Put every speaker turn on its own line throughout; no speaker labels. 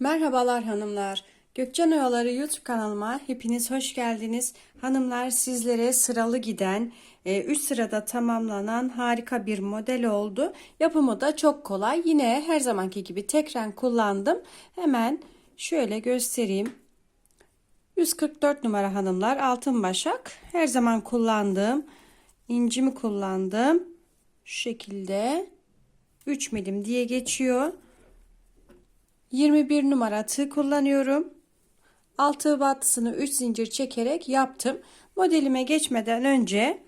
Merhabalar hanımlar. Gökçen Oyaları YouTube kanalıma hepiniz hoş geldiniz. Hanımlar sizlere sıralı giden 3 sırada tamamlanan harika bir model oldu. Yapımı da çok kolay. Yine her zamanki gibi tek renk kullandım. Hemen şöyle göstereyim. 144 numara hanımlar altın başak. Her zaman kullandığım incimi kullandım. Şu şekilde 3 milim diye geçiyor. 21 numara tığ kullanıyorum. Altı battısını 3 zincir çekerek yaptım. Modelime geçmeden önce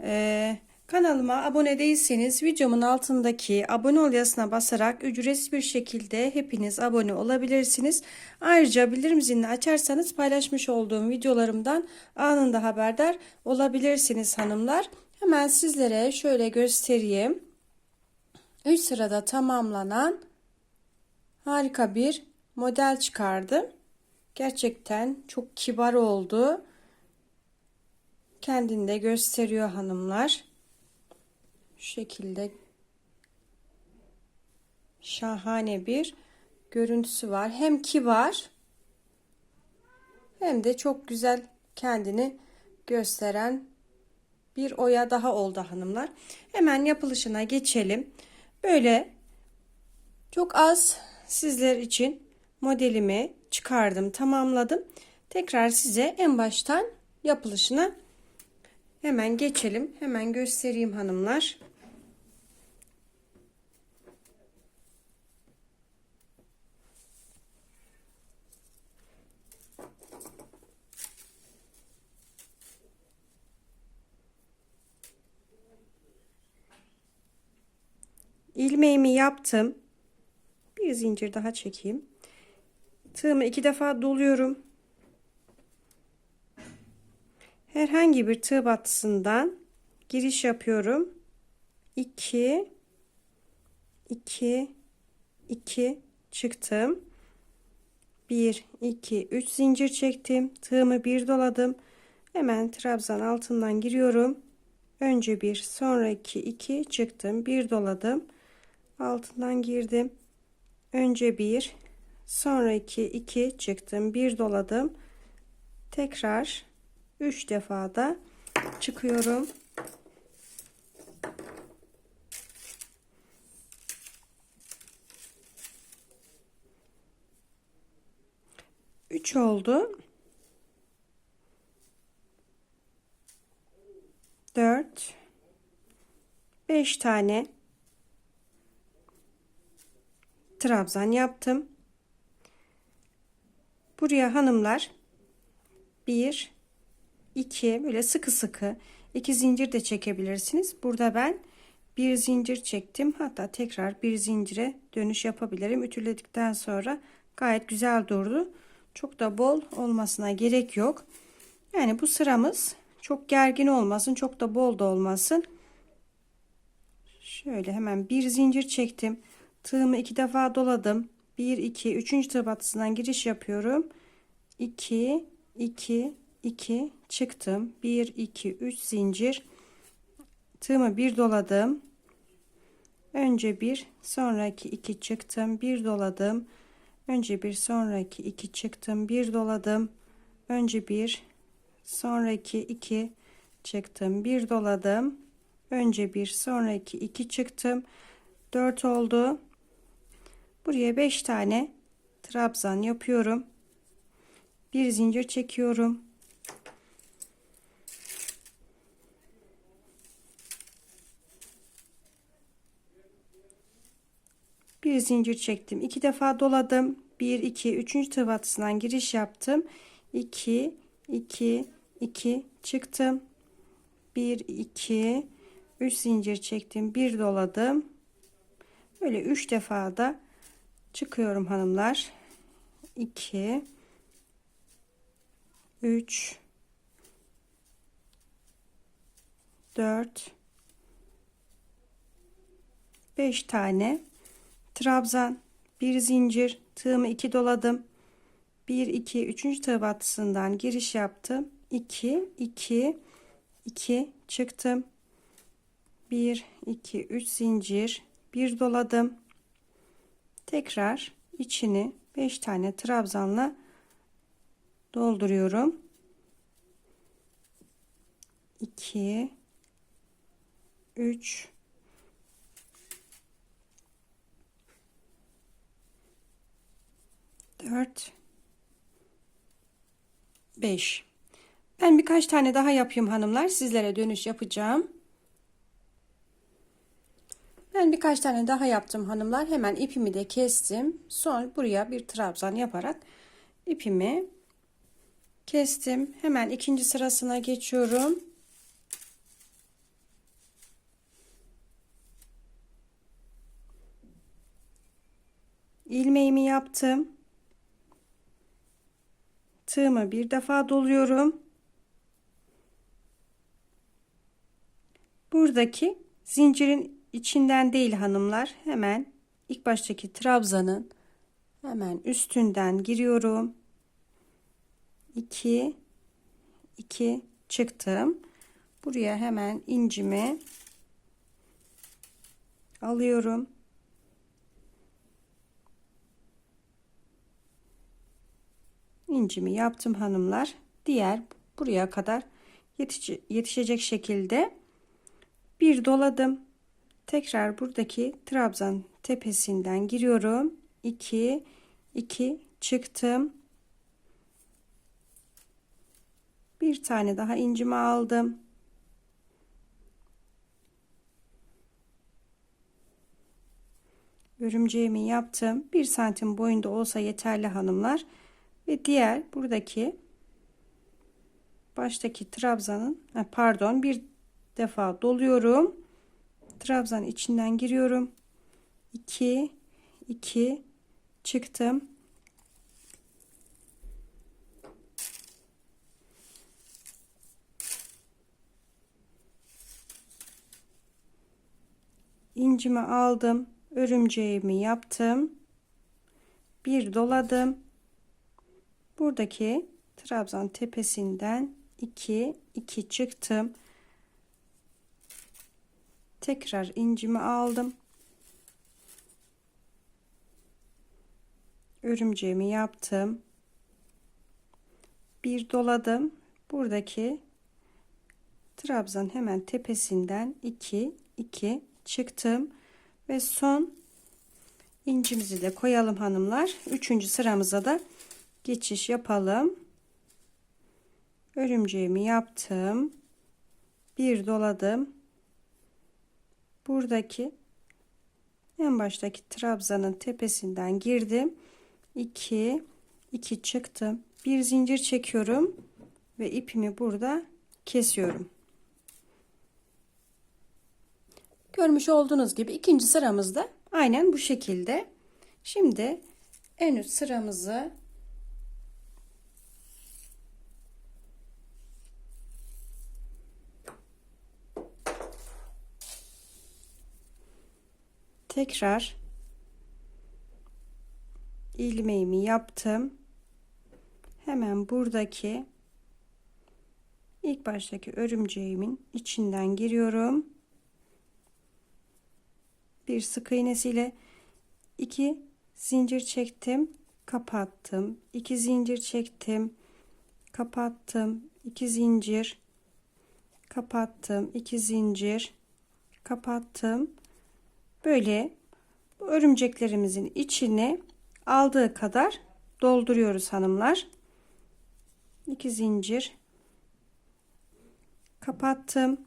e, kanalıma abone değilseniz videomun altındaki abone ol yazısına basarak ücretsiz bir şekilde hepiniz abone olabilirsiniz. Ayrıca bildirim zilini açarsanız paylaşmış olduğum videolarımdan anında haberdar olabilirsiniz hanımlar. Hemen sizlere şöyle göstereyim. 3 sırada tamamlanan harika bir model çıkardım. Gerçekten çok kibar oldu. Kendinde gösteriyor hanımlar. Şu şekilde şahane bir görüntüsü var. Hem kibar hem de çok güzel kendini gösteren bir oya daha oldu hanımlar. Hemen yapılışına geçelim. Böyle çok az sizler için modelimi çıkardım, tamamladım. Tekrar size en baştan yapılışına hemen geçelim. Hemen göstereyim hanımlar. ilmeğimi yaptım. Zincir daha çekeyim. Tığımı iki defa doluyorum. Herhangi bir tığ battısından giriş yapıyorum. 2 2 2 çıktım. 1 2 3 zincir çektim. Tığımı bir doladım. Hemen trabzan altından giriyorum. Önce bir, sonra iki, iki çıktım. Bir doladım. Altından girdim. Önce bir, sonra iki, iki çıktım. Bir doladım. Tekrar üç defa da çıkıyorum. Üç oldu. Dört. Beş tane trabzan yaptım. Buraya hanımlar bir, iki böyle sıkı sıkı iki zincir de çekebilirsiniz. Burada ben bir zincir çektim. Hatta tekrar bir zincire dönüş yapabilirim. Ütüledikten sonra gayet güzel durdu. Çok da bol olmasına gerek yok. Yani bu sıramız çok gergin olmasın, çok da bol da olmasın. Şöyle hemen bir zincir çektim. Tığımı iki defa doladım. 1 2 3. tığ batısından giriş yapıyorum. 2 2 2 çıktım. 1 2 3 zincir. Tığımı bir doladım. Önce bir, sonraki iki çıktım. Bir doladım. Önce bir, sonraki iki çıktım. Bir doladım. Önce bir, sonraki iki çıktım. Bir doladım. Önce bir, sonraki iki çıktım. 4 oldu. Buraya 5 tane trabzan yapıyorum. Bir zincir çekiyorum. Bir zincir çektim. iki defa doladım. 1 2 3. tığ batısından giriş yaptım. 2 2 2 çıktım. 1 2 3 zincir çektim. Bir doladım. Böyle 3 defa da çıkıyorum hanımlar. 2 3 4 5 tane. Trabzan bir zincir. Tığımı 2 doladım. 1 2 3. tığ battısından giriş yaptım. 2 2 2 çıktım. 1 2 3 zincir. Bir doladım Tekrar içini 5 tane trabzanla dolduruyorum. 2 3 4 5 Ben birkaç tane daha yapayım hanımlar. Sizlere dönüş yapacağım. Ben birkaç tane daha yaptım hanımlar. Hemen ipimi de kestim. Son buraya bir trabzan yaparak ipimi kestim. Hemen ikinci sırasına geçiyorum. ilmeğimi yaptım. Tığımı bir defa doluyorum. Buradaki zincirin içinden değil hanımlar. Hemen ilk baştaki trabzanın hemen üstünden giriyorum. 2 2 çıktım. Buraya hemen incimi alıyorum. incimi yaptım hanımlar. Diğer buraya kadar yetiş yetişecek şekilde bir doladım. Tekrar buradaki trabzan tepesinden giriyorum. 2 2 çıktım. Bir tane daha incimi aldım. Örümceğimi yaptım. Bir santim boyunda olsa yeterli hanımlar ve diğer buradaki baştaki trabzanın pardon bir defa doluyorum trabzan içinden giriyorum. 2 2 çıktım. İncimi aldım örümceğimi yaptım. Bir doladım. Buradaki trabzan tepesinden 2 2 çıktım tekrar incimi aldım örümceğimi yaptım bir doladım buradaki trabzan hemen tepesinden 2 2 çıktım ve son incimizi de koyalım hanımlar üçüncü sıramıza da geçiş yapalım. Örümceğimi yaptım. Bir doladım. Buradaki en baştaki trabzanın tepesinden girdim. 2 2 çıktım. Bir zincir çekiyorum ve ipimi burada kesiyorum. Görmüş olduğunuz gibi ikinci sıramızda aynen bu şekilde. Şimdi en üst sıramızı tekrar ilmeğimi yaptım. Hemen buradaki ilk baştaki örümceğimin içinden giriyorum. Bir sık iğnesiyle iki zincir çektim, kapattım. iki zincir çektim, kapattım. iki zincir, kapattım. iki zincir, kapattım böyle örümceklerimizin içini aldığı kadar dolduruyoruz hanımlar. 2 zincir kapattım.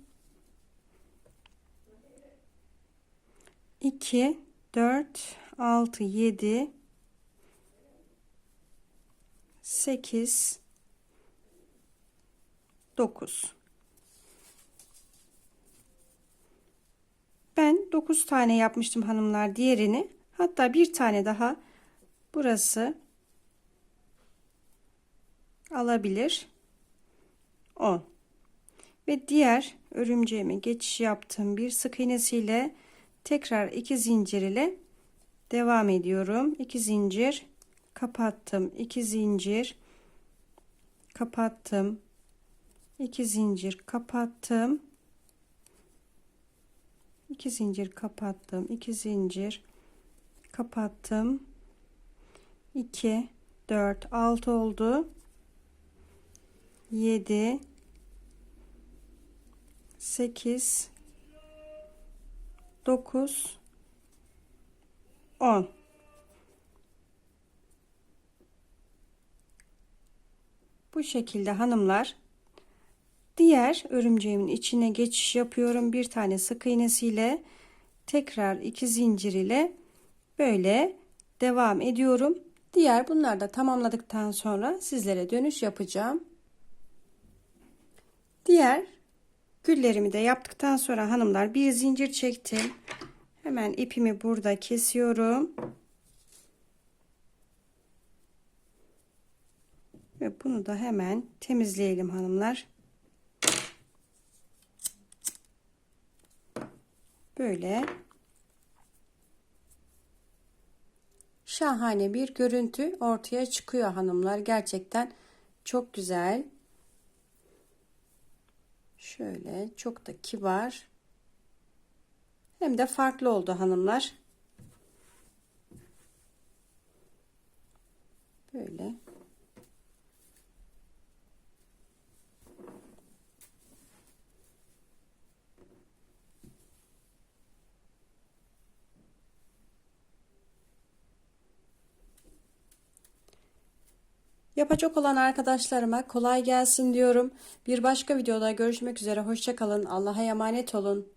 2 4 6 7 8 9 Ben 9 tane yapmıştım hanımlar diğerini. Hatta bir tane daha burası alabilir. 10. Ve diğer örümceğime geçiş yaptım. Bir sık iğnesiyle tekrar iki zincir ile devam ediyorum. 2 zincir kapattım. 2 zincir kapattım. 2 zincir kapattım. 2 zincir kapattım. 2 zincir kapattım. 2 4 6 oldu. 7 8 9 10 Bu şekilde hanımlar diğer örümceğimin içine geçiş yapıyorum. Bir tane sık iğnesiyle tekrar iki zincir ile böyle devam ediyorum. Diğer bunlar da tamamladıktan sonra sizlere dönüş yapacağım. Diğer güllerimi de yaptıktan sonra hanımlar bir zincir çektim. Hemen ipimi burada kesiyorum. Ve bunu da hemen temizleyelim hanımlar. Böyle şahane bir görüntü ortaya çıkıyor hanımlar. Gerçekten çok güzel. Şöyle çok da kibar. Hem de farklı oldu hanımlar. Böyle. Yapacak olan arkadaşlarıma kolay gelsin diyorum. Bir başka videoda görüşmek üzere. Hoşçakalın. Allah'a emanet olun.